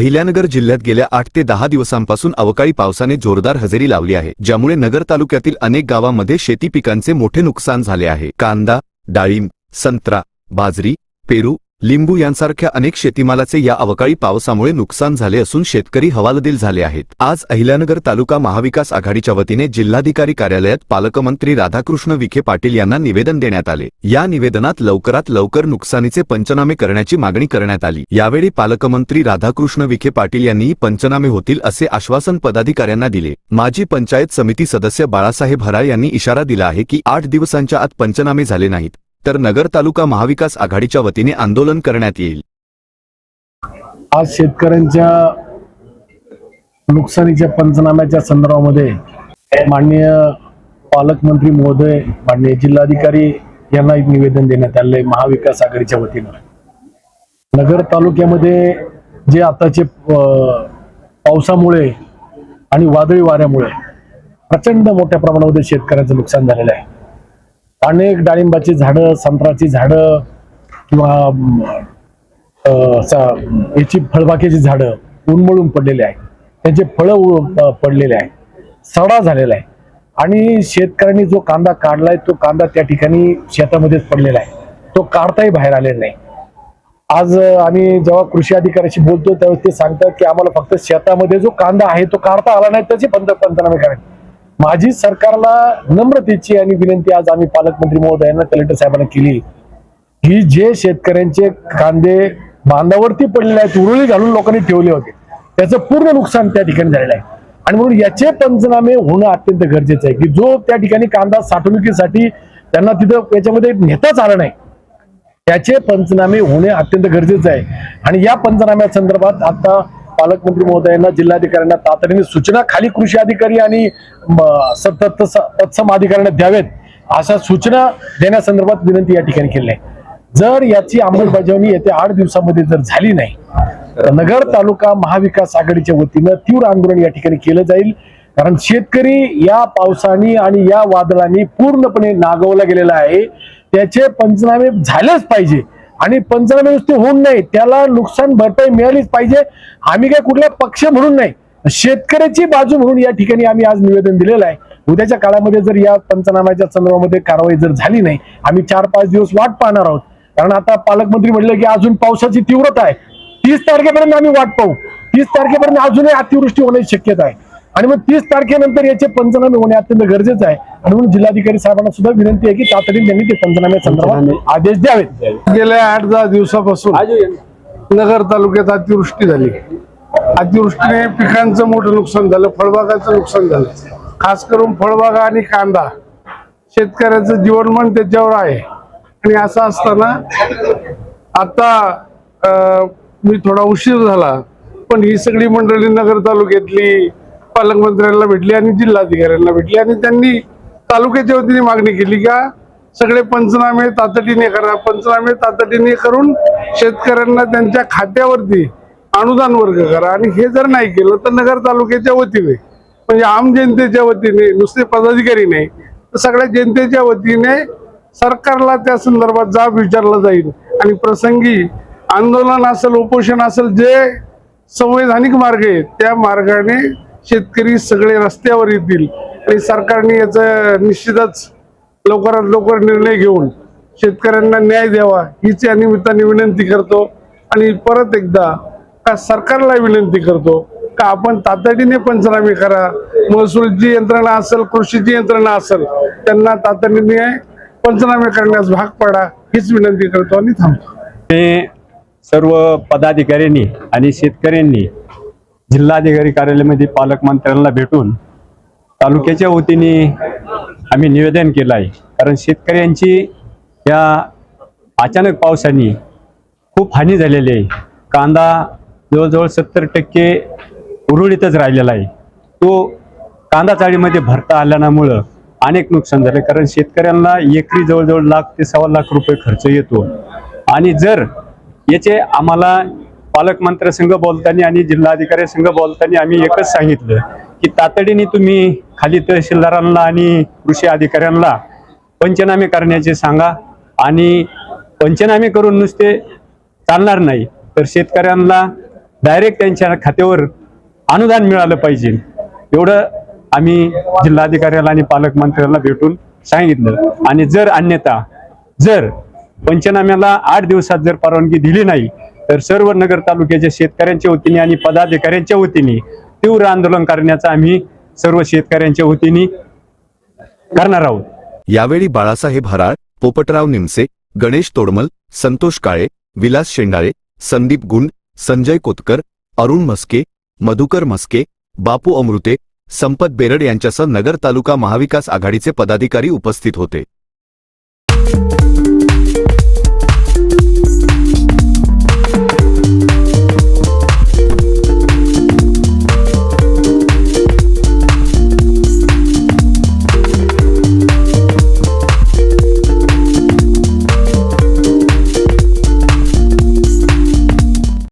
अहिल्यानगर जिल्ह्यात गेल्या आठ ते दहा दिवसांपासून अवकाळी पावसाने जोरदार हजेरी लावली आहे ज्यामुळे नगर तालुक्यातील अनेक गावांमध्ये शेती पिकांचे मोठे नुकसान झाले आहे. कांदा डाळिंब संत्रा बाजरी पेरू लिंबू यांसारख्या अनेक शेतीमालाचे या अवकाळी पावसामुळे नुकसान झाले असून शेतकरी हवालदिल झाले आहेत. आज अहिल्यानगर तालुका महाविकास आघाडीच्या वतीने जिल्हाधिकारी कार्यालयात पालकमंत्री राधाकृष्ण विखे पाटील यांना निवेदन देण्यात आले. या निवेदनात लवकरात लवकर नुकसानीचे पंचनामे करण्याची मागणी करण्यात आली. यावेळी पालकमंत्री राधाकृष्ण विखे पाटील यांनी पंचनामे होतील असे आश्वासन पदाधिकाऱ्यांना दिले. माजी पंचायत समिती सदस्य बाळासाहेब हराळ यांनी इशारा दिला आहे की आठ दिवसांच्या आत पंचनामे झाले नाहीत. तर नगर तालुका महाविकास आघाडीच्या वतीने आंदोलन करण्यात येईल. आज शेतकऱ्यांच्या नुकसानीच्या पंचनाम्याच्या संदर्भामध्ये माननीय पालकमंत्री महोदय माननीय जिल्हाधिकारी यांना एक निवेदन देण्यात आले महाविकास आघाडीच्या वतीनं. नगर तालुक्यामध्ये जे आताचे पावसामुळे आणि वादळी वाऱ्यामुळे प्रचंड मोठ्या प्रमाणामध्ये शेतकऱ्यांचं नुकसान झालेलं आहे. अनेक डाळिंबाची झाडं संत्र्याची झाडं किंवा याची फळबाकीची झाडं उन्मळून पडलेली आहे त्यांचे फळं पडलेले आहे सडा झालेला आहे. आणि शेतकऱ्यांनी जो कांदा काढलाय तो कांदा त्या ठिकाणी शेतामध्येच पडलेला आहे. तो काढताही बाहेर आलेला नाही. आज आम्ही जेव्हा कृषी अधिकाऱ्याशी बोलतो त्यावेळेस ते सांगतात की आम्हाला फक्त शेतामध्ये जो कांदा आहे तो काढता आला नाही त्याचे पंत पंचनामे करायचे. माझी सरकारला नम्रतेची आणि विनंती आज आम्ही पालकमंत्री महोदयांना कलेक्टर साहेबांना केली. की जे शेतकऱ्यांचे कांदे बांधावरती पडलेले आहेत उरुळी घालून लोकांनी ठेवले होते. त्याचं पूर्ण नुकसान त्या ठिकाणी झालेलं आहे. आणि म्हणून याचे पंचनामे होणं अत्यंत गरजेचं आहे. की जो त्या ठिकाणी कांदा साठवणुकीसाठी त्यांना तिथं याच्यामध्ये नेताच आलं नाही त्याचे पंचनामे होणे अत्यंत गरजेचं आहे. आणि या पंचनाम्या संदर्भात आता पालकमंत्री महोदयांना जिल्हाधिकाऱ्यांना तातडीने सूचना खाली कृषी अधिकारी आणि स- तत्सम अधिकाऱ्यांना द्यावेत अशा सूचना देण्यासंदर्भात विनंती या ठिकाणी केली आहे जर याची अंमलबजावणी येत्या आठ दिवसामध्ये जर झाली नाही तर नगर तालुका महाविकास आघाडीच्या वतीनं तीव्र आंदोलन या ठिकाणी केलं जाईल. कारण शेतकरी या पावसाने आणि या वादळाने पूर्णपणे नागवला गेलेला आहे. त्याचे पंचनामे झालेच पाहिजे. आणि पंचनामे होऊन नाही. त्याला नुकसान भरपाई मिळालीच पाहिजे. आम्ही काय कुठल्या पक्ष म्हणून नाही. शेतकऱ्याची बाजू म्हणून या ठिकाणी आम्ही आज निवेदन दिलेलं आहे. उद्याच्या काळामध्ये जर या पंचनाम्याच्या संदर्भामध्ये कारवाई जर झाली नाही आम्ही चार पाच दिवस वाट पाहणार आहोत. कारण आता पालकमंत्री म्हटलं की अजून पावसाची तीव्रता आहे. तीस तारखेपर्यंत आम्ही वाट पाहू. तीस तारखेपर्यंत अजूनही अतिवृष्टी होण्याची शक्यता आहे. आणि मग तीस तारखेनंतर याचे पंचनामे होणे अत्यंत गरजेचं आहे. आणि म्हणून जिल्हाधिकारी साहेबांना सुद्धा विनंती आहे की तातडीने त्यांनी ते पंचनामे संदर्भात आदेश द्यावेत. गेल्या आठ दहा दिवसापासून नगर तालुक्यात अतिवृष्टी झाली. अतिवृष्टीने पिकांचं मोठं नुकसान झालं फळबागाचं नुकसान झालं. खास करून फळबागा आणि कांदा. शेतकऱ्याचं जीवनमान त्याच्यावर आहे. आणि असं असताना आता मी थोडा उशीर झाला पण ही सगळी मंडळी नगर तालुक्यातली पालकमंत्र्यांना भेटली आणि जिल्हाधिकाऱ्यांना भेटली आणि त्यांनी तालुक्याच्या वतीने मागणी केली का? सगळे पंचनामे तातडीने करा. पंचनामे तातडीने करून शेतकऱ्यांना त्यांच्या खात्यावरती अनुदान वर्ग करा. आणि हे जर नाही केलं तर नगर तालुक्याच्या वतीने म्हणजे आम जनतेच्या वतीने नुसते पदाधिकारी नाही तर सगळ्या जनतेच्या वतीने सरकारला त्या संदर्भात जाब विचारला जाईल. आणि प्रसंगी आंदोलन असेल उपोषण असेल जे संवैधानिक मार्ग आहेत त्या मार्गाने शेतकरी सगळे रस्त्यावर येतील. आणि सरकारने याचं निश्चितच लवकरात लवकर निर्णय घेऊन शेतकऱ्यांना न्याय द्यावा हीच या निमित्ताने विनंती करतो. आणि परत एकदा का सरकारला विनंती करतो का आपण तातडीने पंचनामे करा. महसूलची यंत्रणा असेल कृषीची यंत्रणा असेल त्यांना तातडीने पंचनामे करण्यास भाग पडा हीच विनंती करतो आणि थांबतो. ते सर्व पदाधिकाऱ्यांनी आणि शेतकऱ्यांनी जिल्हाधिकारी कार्यालयामध्ये पालकमंत्र्यांना भेटून तालुक्याच्या वतीने आम्ही निवेदन केलं आहे. कारण शेतकऱ्यांची या अचानक पावसाने खूप हानी झालेली आहे. कांदा जवळजवळ सत्तर टक्के उरुळीतच राहिलेला आहे. तो कांदा चाळीमध्ये भरता आल्यामुळं अनेक नुकसान झालं. कारण शेतकऱ्यांना एकरी जवळजवळ लाख ते सव्वा लाख रुपये खर्च येतो. आणि जर याचे आम्हाला पालकमंत्र्यासंघ बोलताना आणि जिल्हाधिकारी संघ बोलताना आम्ही एकच सांगितलं की तातडीने तुम्ही खाली तहसीलदारांना आणि कृषी अधिकाऱ्यांना पंचनामे करण्याचे सांगा. आणि पंचनामे करून नुसते चालणार नाही तर शेतकऱ्यांना डायरेक्ट त्यांच्या खात्यावर अनुदान मिळालं पाहिजे. एवढं आम्ही जिल्हाधिकाऱ्याला आणि पालकमंत्र्याला भेटून सांगितलं. आणि जर अन्यथा जर पंचनाम्याला आठ दिवसात जर परवानगी दिली नाही तर सर्व नगर तालुक्याच्या शेतकऱ्यांच्या वतीने आणि पदाधिकाऱ्यांच्या वतीने तीव्र आंदोलन करण्याचं आम्ही सर्व शेतकऱ्यांच्या वतीने करणार आहोत. यावेळी बाळासाहेब हराळ पोपटराव निमसे गणेश तोडमल संतोष काळे विलास शेंडाळे संदीप गुंड संजय कोतकर अरुण मस्के मधुकर मस्के बापू अमृते संपत बेरड यांच्यासह नगर तालुका महाविकास आघाडीचे पदाधिकारी उपस्थित होते.